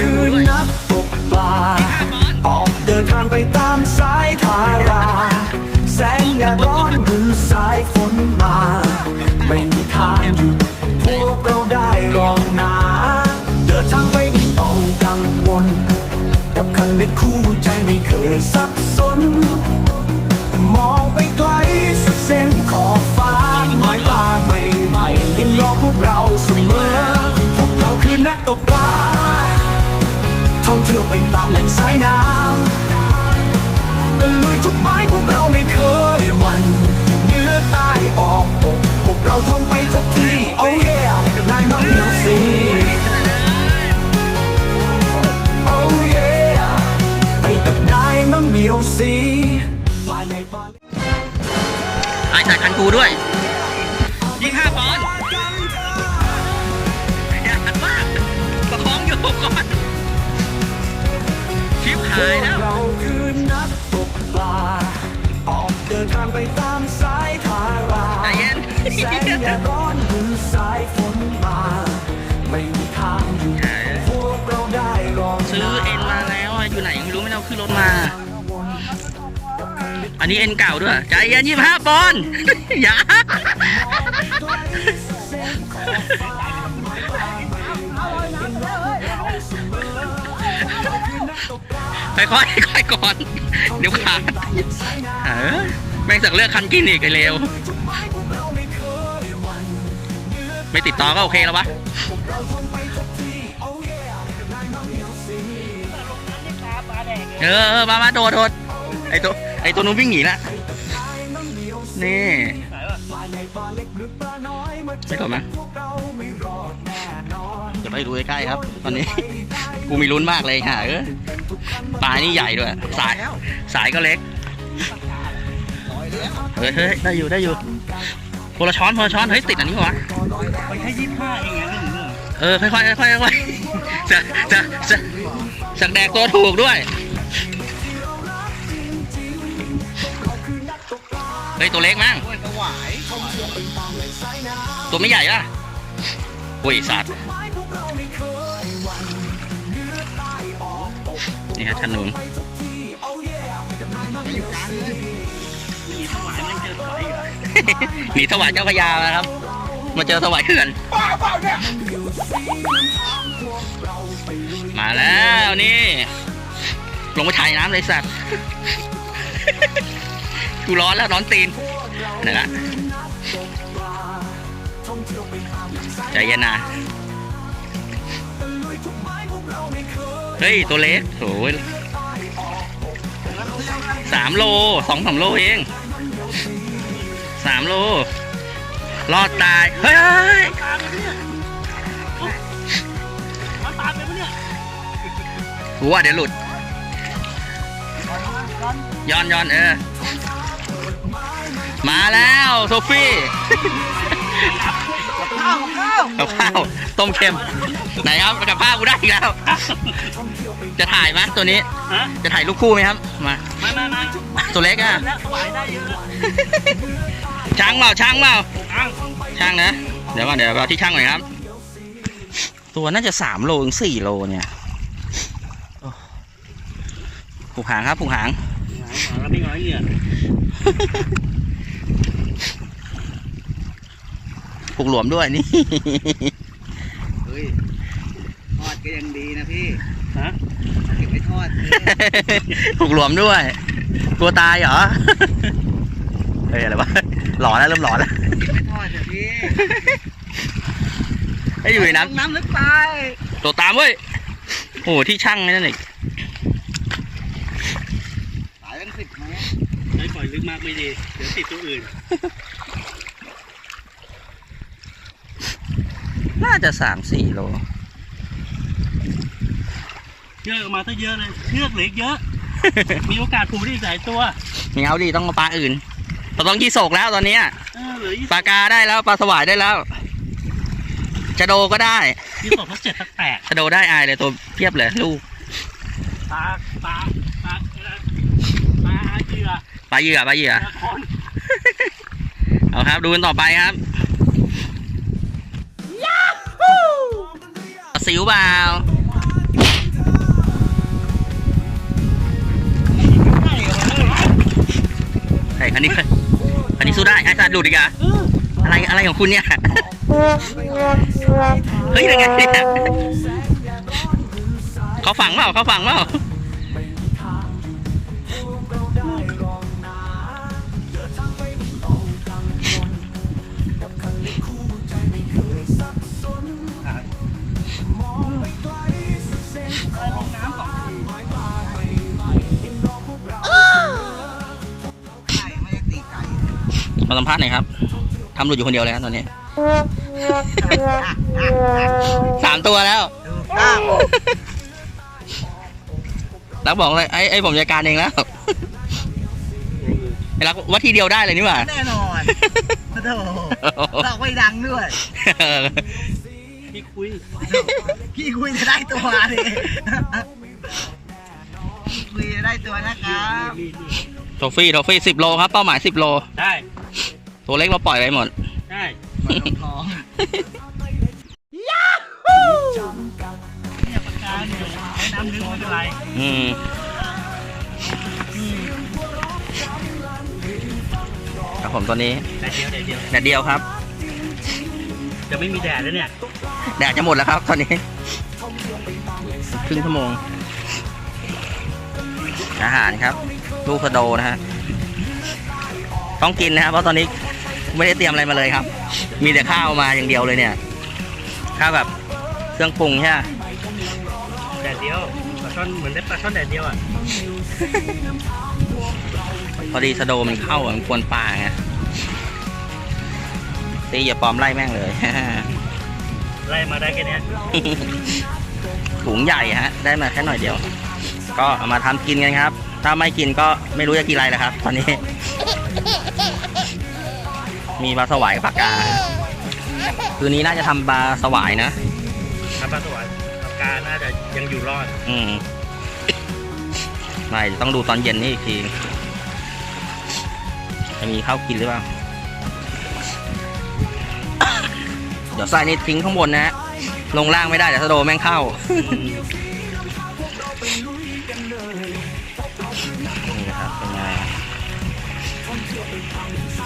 คือนักตกปลา ออกเดินทางไปตามสายทารา แสงแดดร้อนหรือสายฝนมา ไม่มีทางหยุดพวกเราได้รองนา เดินทางไปไม่ต้องกังวล กับคันเล็กคู่ใจไม่เคยสับสน มองไปไกลสุดเส้นขอบฟ้าหมายตาใหม่ๆยังรอพวกเราเสมอพวกเราคือนักตกปลา ท่องเที่ยวไปตามแหล่งสายน้ำตะลุยทุกไม้พวกเราไม่เคยวันเนื้อใต้ออกตกพวกเราท่องไปทุกที่โอ้ยนายน้องเหนียวสิโอ้ยไปกับนายน้องเหนียวสิฝ่ายในฝ่ายไอ้ใส่คันกูด้วย บหายแล้ว เราคือนักตกปลา ออกเดินทางไปตามสายทาราใจเย็น แสงแดดร้อนหรือสายฝนมา ไม่มีทางอยู่พวกเราได้รองซื้อเอ็นมาแล้วอะอยู่ไหนไม่รู้ไม่ได้เอาขึ้นรถมา อันนี้เอ็นเก่าด้วย ใจเย็นยี่ห้าปอนด์อย่า ค่อยๆค่อยๆก่อนเดี๋ยวขาดเออแม่งสักเลือกคันกินอีกไอ้เลวไม่ติดต่อก็โอเคแล้ววะเออเออมามาโดดโดดไอตัวไอตัวนู้นวิ่งหนีละนี่ไม่โดดมั้ยเดี๋ยวไปดูใกล้ๆครับ ตอนนี้ กูมีลุ้นมากเลยค่ะเออปลานี่ใหญ่ด้วย สาย สายก็เล็ก เฮ้ยเฮ้ยได้อยู่ได้อยู่คนละช้อนคนละช้อน เฮ้ย ติดอันนี้ปะวะไปแค่ยี่ห้าเองไงไม่ถึงเรื่องเออ ค่อยๆค่อยๆค่อยๆจะจะจะสักแดกตัวถูกด้วยเฮ้ยตัวเล็กมั้งโอ้ยถวายตัวไม่ใหญ่ป่ะอุ้ยสัตว์ ฮะชันนูนมีถวายมันเจอถวายอีกเหรอหนีถวายเจ้าพระยาแล้วครับ มาเจอถวายเขื่อนมาแล้วนี่ ลงไปถ่ายน้ำเลยสัตว์กูร้อนแล้วร้อนตีนนี่นละใจเย็นนะ เฮ้ย ตัวเล็กโอ้ยสามโลสองสามโลเองสามโล รอดตาย เฮ้ยเฮ้ยตามไปเนี่ยโอ๊ะมันตามไปปะเนี่ยกูว่าเดี๋ยวหลุด ย้อนย้อนเออ มาแล้ว โซฟี่ ข้าวข้าวกับข้าวต้มเค็ม ไหนครับกับข้าวกูได้อีกแล้ว จะถ่ายไหมตัวนี้ ฮะจะถ่ายลูกคู่ไหมครับมามามามาตัวเล็กอะ แล้วถวายได้เยอะแล้วช่างเปล่าช่างเปล่าอ้าวช่างนะ เดี๋ยวก่อนเดี๋ยวเอาที่ช่างหน่อยครับ ตัวน่าจะสามโลถึงสี่โลเนี่ยโอ้ผูกหางครับผูกหางหาแล้วไม่น้อยเนี่ย ผูกหลวมด้วยนี่เฮ้ยทอดก็ยังดีนะพี่ฮะเก็บไว้ทอดผูกหลวมด้วยกลัวตายเหรอเฮ้ยอะไรวะหลอนแล้วเริ่มหลอนแล้วเก็บไว้ทอดเถอะพี่ให้อยู่ในน้ลงน้ำลึกไปำตัวตามเว้ยโอ้โหที่ช่างนั่นอีกสายตั้งสิบเมตรไอ้ปล่อยลึกมากไม่ดี เดี๋ยวติดตัวอื่น น่าจะสามสี่โลเชือกออกมาถ้าเยอะเลยเชือกเหล็กเยอะ มีโอกาสผูกได้อีกหลายตัวมีเอาดีต้องมาปลาอื่นเราต้องยี่โศกแล้วตอนเนี้ยเออเหลือยี่ปลากาได้แล้วปลาสวายได้แล้วจะโดก็ได้สิบสองทักเจ็ดทักแปดจะโดได้อายเลยตัวเพียบเลยลูกปลาปลาปลาปลาเหยื่อปลาเหยื่อปลาเหยื่อปลาคอนเอาครับ ดูกันต่อไปครับ สิวเปล่าไช่คันนี้คันนี้สู้ได้ไอ้สาตว์หลุดอีกอะอะไรอะไรของคุณเนี่ย เฮ้ยอะไรเนี่ยเขาฝังเปล่าเขาฝังเปล่า สัมภาษณ์หน่อยครับทำหลุดอยู่คนเดียวเลยครับตอนนี้ สามตัวแล้วถูกต้องรักบอกเลยไอ้ไอ้ผมจัดการเองแล้วไอ้รักว่าทีเดียวได้เลยนี่หว่าแน่นอนโธ่เราไม่ดังด้วย พี่คุย พี่คุยจะได้ตัวดิพี่คุยจะได้ตัวนะครับนี่นี่โทฟี่โทฟี่สิบโลครับ เป้าหมายสิบโล ได้ ตัวเล็กเราปล่อยไปหมดได้มันลงท้องเนี่ยปากกาเนี่ยใช้น้ำลึกไม่เป็นไรอืมอืมครับผมตอนนี้แต่เดียวแต่เดียวแดดเดียวครับ จะไม่มีแดดแล้วเนี่ยแดดจะหมดแล้วครับ ตอนนี้ ครึ่งชั่วโมง อาหารครับ ลูกสะโดนะฮะ ต้องกินนะครับเพราะตอนนี้ ไม่ได้เตรียมอะไรมาเลยครับ มีแต่ข้าวมาอย่างเดียวเลยเนี่ย ข้าวแบบเครื่องปรุงใช่ไหมแดดเดียวปลาช่อนเหมือนได้ปลาช่อนแดดเดียวอะ พอดีสะโดมันเข้าอะมันกวนปลาไงตีอย่าปลอมไล่แม่งเลย ไล่มาได้แค่เนี้ยถุงใหญ่ฮะ ได้มาแค่หน่อยเดียว ก็เอามาทำกินกันครับ ถ้าไม่กินก็ไม่รู้จะกินอะไรแล้วครับ ตอนนี้ มีปลาสวายกับปลากาคืนนี้น่าจะทำปลาสวายนะถ้าปลาสวายปากกาน่าจะยังอยู่รอด อืม ไม่เดี๋ยวต้องดูตอนเย็นนี่อีกที จะมีข้าวกินหรือเปล่า เดี๋ยวใส่นี่ทิ้งข้างบนนะฮะลงล่างไม่ได้เดี๋ยวสะโดแม่งเข้า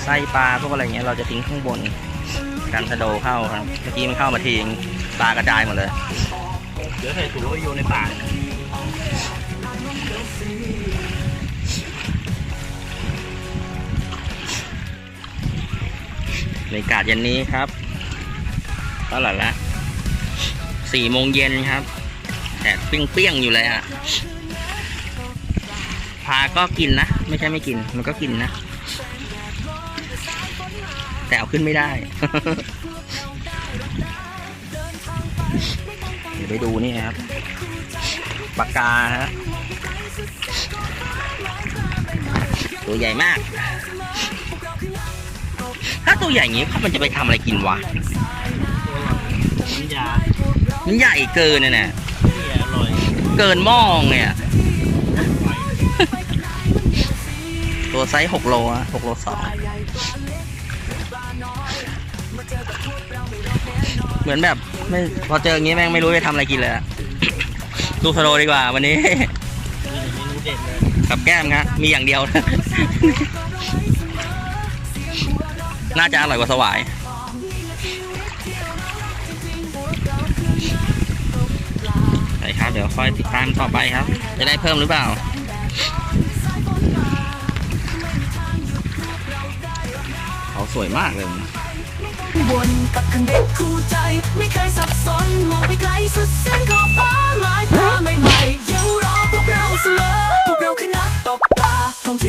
ไส้ปลาพวกอะไรเงี้ยเราจะทิ้งข้างบนกันสะโดเข้าครับเมื่อกี้มันเข้ามาทิ้งปลากระจายหมดเลยเดี๋ยวใส่ถุงไว้โยนในป่าบรรยากาศเย็นนี้ครับเท่าไหร่ละสี่โมงเย็นครับแดดเปรี้ยงๆอยู่เลยอะพาก็กินนะ ไม่ใช่ไม่กิน มันก็กินนะ แต่เอาขึ้นไม่ได้ เดี๋ยวไปดูนี่ครับปากกาฮะตัวใหญ่มาก ถ้าตัวใหญ่อย่างงี้มันจะไปทำอะไรกินวะน้ำยามันใหญ่เกินน่ะเนี่ยที่อร่อยเกินหม้อเนี่ยตัวไซส์หกโลอะหกโลสอง เหมือนแบบไม่พอเจออย่างงี้แม่งไม่รู้จะทำอะไรกินเลยอะ ดูสโลดีกว่าวันนี้ กับแก้มครับมีอย่างเดียว น่าจะอร่อยกว่าสวายไปครับ เดี๋ยวค่อยติดตามต่อไปครับ จะได้เพิ่มหรือเปล่า เขาสวยมากเลย วนกับคันเด็กคู่ใจ ไม่เคยสับสนมองไปไกลสุดเส้นขอบฟ้ามายตาใหม่ๆยังรอพวกเราเสมอพวกเราคือนักตกปลาท่องเที่ยว